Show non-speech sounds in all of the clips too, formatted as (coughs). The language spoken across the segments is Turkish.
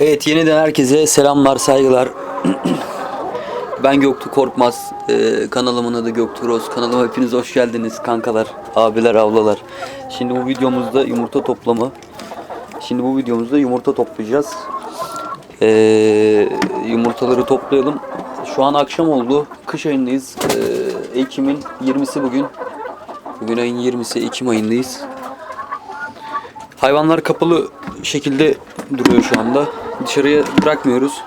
Evet yeniden herkese selamlar saygılar. (clears throat) ben Göktuğ Korkmaz. Ee, kanalımın adı Göktuğ Roz. Kanalıma hepiniz hoş geldiniz kankalar, abiler, ablalar. Şimdi bu videomuzda yumurta toplama. Şimdi bu videomuzda yumurta toplayacağız. Ee, yumurtaları toplayalım. Şu an akşam oldu. Kış ayındayız. Ee, Ekim'in 20'si bugün. Bugün ayın 20'si Ekim ayındayız. Hayvanlar kapalı şekilde duruyor şu anda. Dışarıya bırakmıyoruz.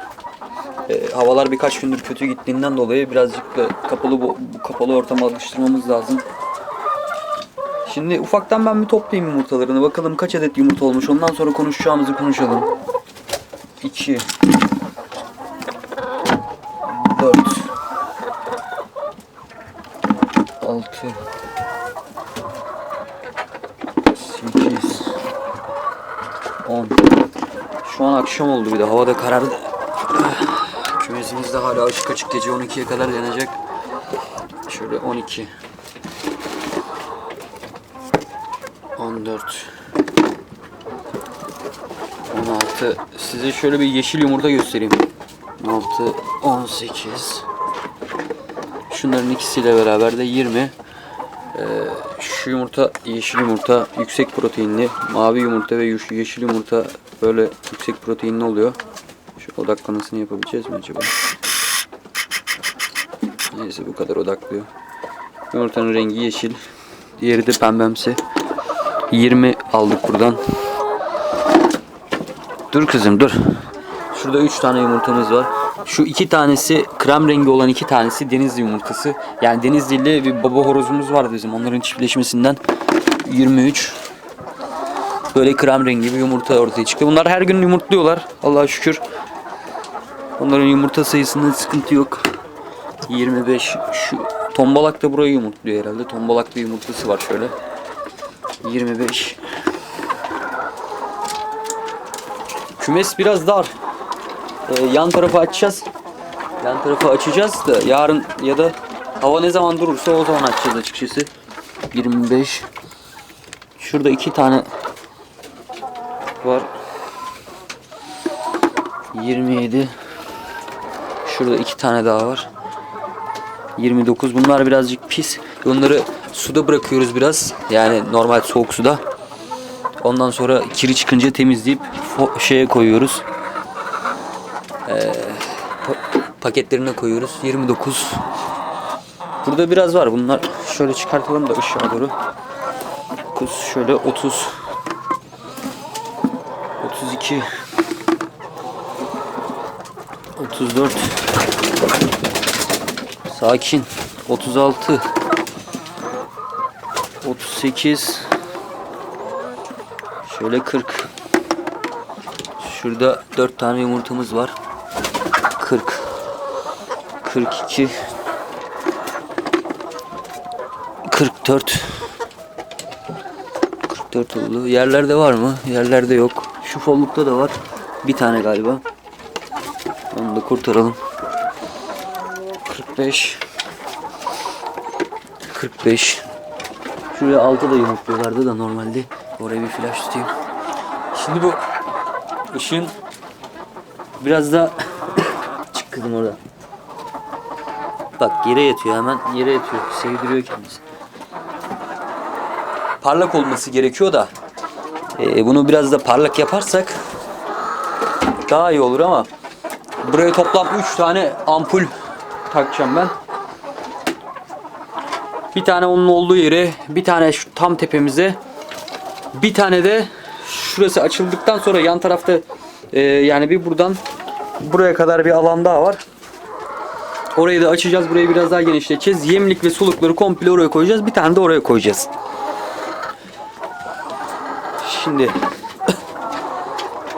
Ee, havalar birkaç gündür kötü gittiğinden dolayı birazcık da kapalı bu, bu kapalı ortama alıştırmamız lazım. Şimdi ufaktan ben bir toplayayım yumurtalarını. Bakalım kaç adet yumurta olmuş. Ondan sonra konuşacağımızı konuşalım. 2 4 6 8 10 Şu an akşam oldu bir de hava da karardı. Kümesimiz de hala açık açık gece 12'ye kadar yanacak. Şöyle 12 14 16 Size şöyle bir yeşil yumurta göstereyim. 16 18 Şunların ikisiyle beraber de 20 şu yumurta yeşil yumurta yüksek proteinli, mavi yumurta ve yeş- yeşil yumurta böyle yüksek proteinli oluyor. Şu odaklamasını yapabileceğiz mi acaba? Neyse bu kadar odaklıyor. Yumurtanın rengi yeşil. Diğeri de pembemsi. 20 aldık buradan. Dur kızım dur. Şurada 3 tane yumurtamız var. Şu iki tanesi krem rengi olan iki tanesi denizli yumurtası. Yani denizli'yle bir baba horozumuz vardı bizim. Onların çiftleşmesinden 23. Böyle krem rengi bir yumurta ortaya çıktı. Bunlar her gün yumurtluyorlar. Allah'a şükür. Onların yumurta sayısında sıkıntı yok. 25. Şu tombalak da burayı yumurtluyor herhalde. Tombalak bir yumurtası var şöyle. 25. Kümes biraz dar. Ee, yan tarafı açacağız. Yan tarafı açacağız da yarın ya da hava ne zaman durursa o zaman açacağız açıkçası. 25. Şurada iki tane var. 27. Şurada iki tane daha var. 29. Bunlar birazcık pis. Onları suda bırakıyoruz biraz. Yani normal soğuk suda. Ondan sonra kiri çıkınca temizleyip şeye koyuyoruz. Pa- paketlerine koyuyoruz. 29. Burada biraz var. Bunlar şöyle çıkartalım da ışığa doğru. 9 şöyle 30 32 34 Sakin. 36 38 Şöyle 40 Şurada 4 tane yumurtamız var. 40 42 44 44 oldu. Yerlerde var mı? Yerlerde yok. Şu follukta da var. Bir tane galiba. Onu da kurtaralım. 45 45 Şuraya altı da yumurtluyorlardı da normalde. Oraya bir flash tutayım. Şimdi bu ışığın biraz da (coughs) çık kızım orada. Bak yere yatıyor hemen yere yatıyor. Sevdiriyor kendisi. Parlak olması gerekiyor da e, bunu biraz da parlak yaparsak daha iyi olur ama buraya toplam 3 tane ampul takacağım ben. Bir tane onun olduğu yere, bir tane şu tam tepemize, bir tane de şurası açıldıktan sonra yan tarafta e, yani bir buradan buraya kadar bir alan daha var. Orayı da açacağız. Burayı biraz daha genişleteceğiz. Yemlik ve sulukları komple oraya koyacağız. Bir tane de oraya koyacağız. Şimdi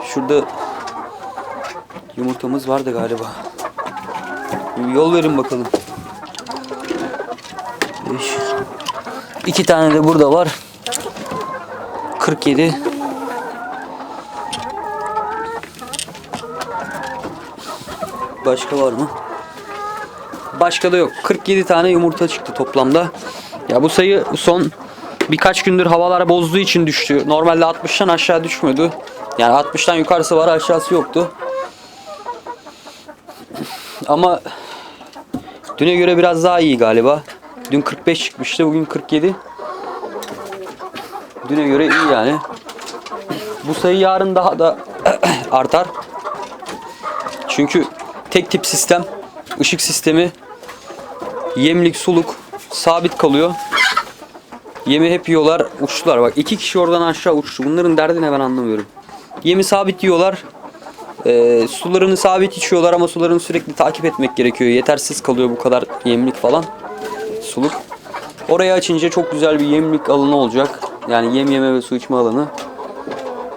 şurada yumurtamız vardı galiba. Yol verin bakalım. Beş. İki tane de burada var. 47 Başka var mı? Başka da yok. 47 tane yumurta çıktı toplamda. Ya bu sayı son birkaç gündür havalar bozduğu için düştü. Normalde 60'tan aşağı düşmüyordu. Yani 60'tan yukarısı var aşağısı yoktu. Ama düne göre biraz daha iyi galiba. Dün 45 çıkmıştı bugün 47. Düne göre iyi yani. Bu sayı yarın daha da (clears throat) artar. Çünkü tek tip sistem, ışık sistemi, yemlik, suluk sabit kalıyor. Yemi hep yiyorlar, uçtular. Bak iki kişi oradan aşağı uçtu. Bunların derdini ben anlamıyorum. Yemi sabit yiyorlar. Ee, sularını sabit içiyorlar ama sularını sürekli takip etmek gerekiyor. Yetersiz kalıyor bu kadar yemlik falan. Suluk. Orayı açınca çok güzel bir yemlik alanı olacak. Yani yem yeme ve su içme alanı.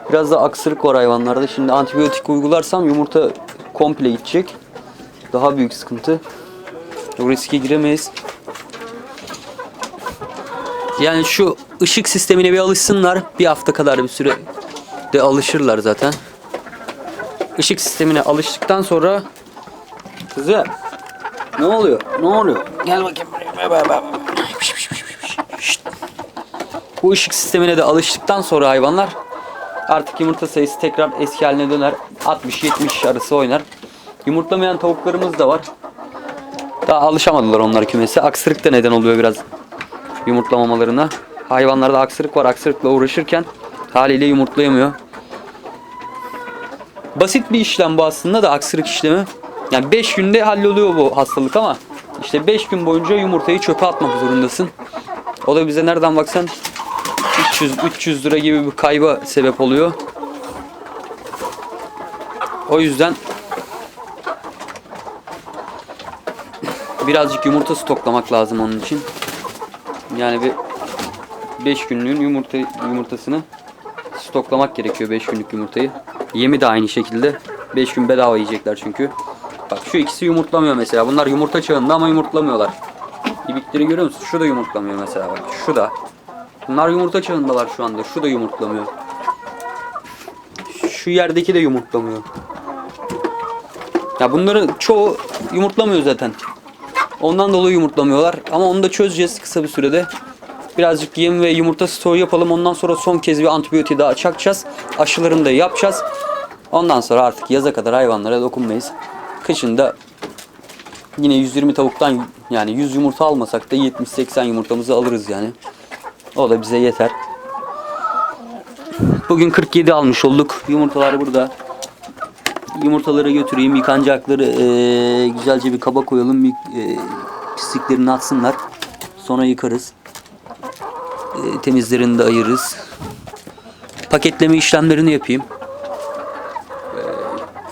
Biraz da aksırık var hayvanlarda. Şimdi antibiyotik uygularsam yumurta komple gidecek. Daha büyük sıkıntı. O riske giremeyiz. Yani şu ışık sistemine bir alışsınlar. Bir hafta kadar bir süre de alışırlar zaten. Işık sistemine alıştıktan sonra Kızım ne oluyor? Ne oluyor? Gel bakayım. Bu ışık sistemine de alıştıktan sonra hayvanlar artık yumurta sayısı tekrar eski haline döner. 60-70 arası oynar. Yumurtlamayan tavuklarımız da var. Daha alışamadılar onlar kümese. Aksırık da neden oluyor biraz yumurtlamamalarına. Hayvanlarda aksırık var. Aksırıkla uğraşırken haliyle yumurtlayamıyor. Basit bir işlem bu aslında da aksırık işlemi. Yani 5 günde halloluyor bu hastalık ama işte 5 gün boyunca yumurtayı çöpe atmak zorundasın. O da bize nereden baksan 300 300 lira gibi bir kayba sebep oluyor. O yüzden birazcık yumurta stoklamak lazım onun için. Yani bir 5 günlüğün yumurta yumurtasını stoklamak gerekiyor 5 günlük yumurtayı. Yemi de aynı şekilde. 5 gün bedava yiyecekler çünkü. Bak şu ikisi yumurtlamıyor mesela. Bunlar yumurta çağında ama yumurtlamıyorlar. İbikleri görüyor musun? Şu da yumurtlamıyor mesela bak. Şu da. Bunlar yumurta çağındalar şu anda. Şu da yumurtlamıyor. Şu yerdeki de yumurtlamıyor. Ya bunların çoğu yumurtlamıyor zaten. Ondan dolayı yumurtlamıyorlar. Ama onu da çözeceğiz kısa bir sürede. Birazcık yem ve yumurta stoğu yapalım. Ondan sonra son kez bir antibiyotiği daha çakacağız. Aşılarını da yapacağız. Ondan sonra artık yaza kadar hayvanlara dokunmayız. Kışın da yine 120 tavuktan yani 100 yumurta almasak da 70-80 yumurtamızı alırız yani. O da bize yeter. Bugün 47 almış olduk. Yumurtalar burada. Yumurtaları götüreyim. Yıkanacakları eee, güzelce bir kaba koyalım. Eee, pisliklerini atsınlar. Sonra yıkarız. Eee, temizlerini de ayırırız. Paketleme işlemlerini yapayım. Eee,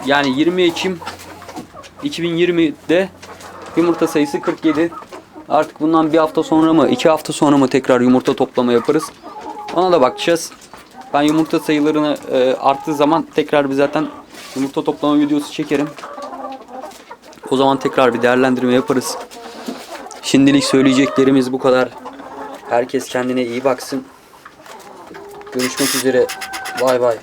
yani 20 Ekim 2020'de yumurta sayısı 47. Artık bundan bir hafta sonra mı, iki hafta sonra mı tekrar yumurta toplama yaparız? Ona da bakacağız. Ben yumurta sayılarını e, arttığı zaman tekrar bir zaten yumurta toplama videosu çekerim. O zaman tekrar bir değerlendirme yaparız. Şimdilik söyleyeceklerimiz bu kadar. Herkes kendine iyi baksın. Görüşmek üzere. Bay bay.